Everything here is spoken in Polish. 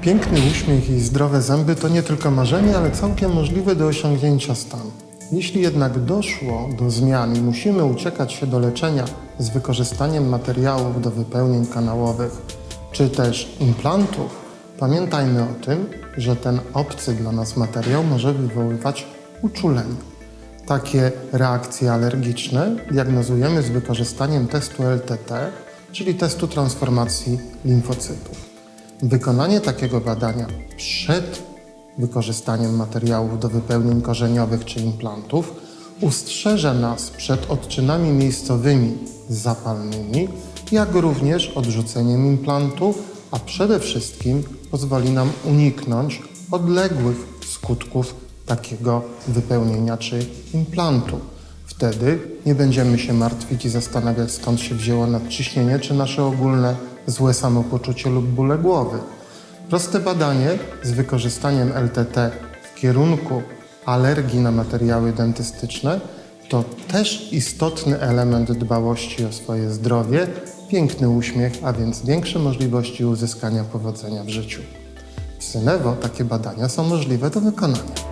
Piękny uśmiech i zdrowe zęby to nie tylko marzenie, ale całkiem możliwe do osiągnięcia stan. Jeśli jednak doszło do zmian i musimy uciekać się do leczenia z wykorzystaniem materiałów do wypełnień kanałowych czy też implantów, pamiętajmy o tym, że ten obcy dla nas materiał może wywoływać uczulenie. Takie reakcje alergiczne diagnozujemy z wykorzystaniem testu LTT, czyli testu transformacji limfocytów. Wykonanie takiego badania przed wykorzystaniem materiałów do wypełnień korzeniowych czy implantów ustrzeże nas przed odczynami miejscowymi zapalnymi, jak również odrzuceniem implantu, a przede wszystkim pozwoli nam uniknąć odległych skutków takiego wypełnienia czy implantu. Wtedy nie będziemy się martwić i zastanawiać, skąd się wzięło nadciśnienie, czy nasze ogólne złe samopoczucie lub bóle głowy. Proste badanie z wykorzystaniem LTT w kierunku alergii na materiały dentystyczne to też istotny element dbałości o swoje zdrowie, piękny uśmiech, a więc większe możliwości uzyskania powodzenia w życiu. W Synewo takie badania są możliwe do wykonania.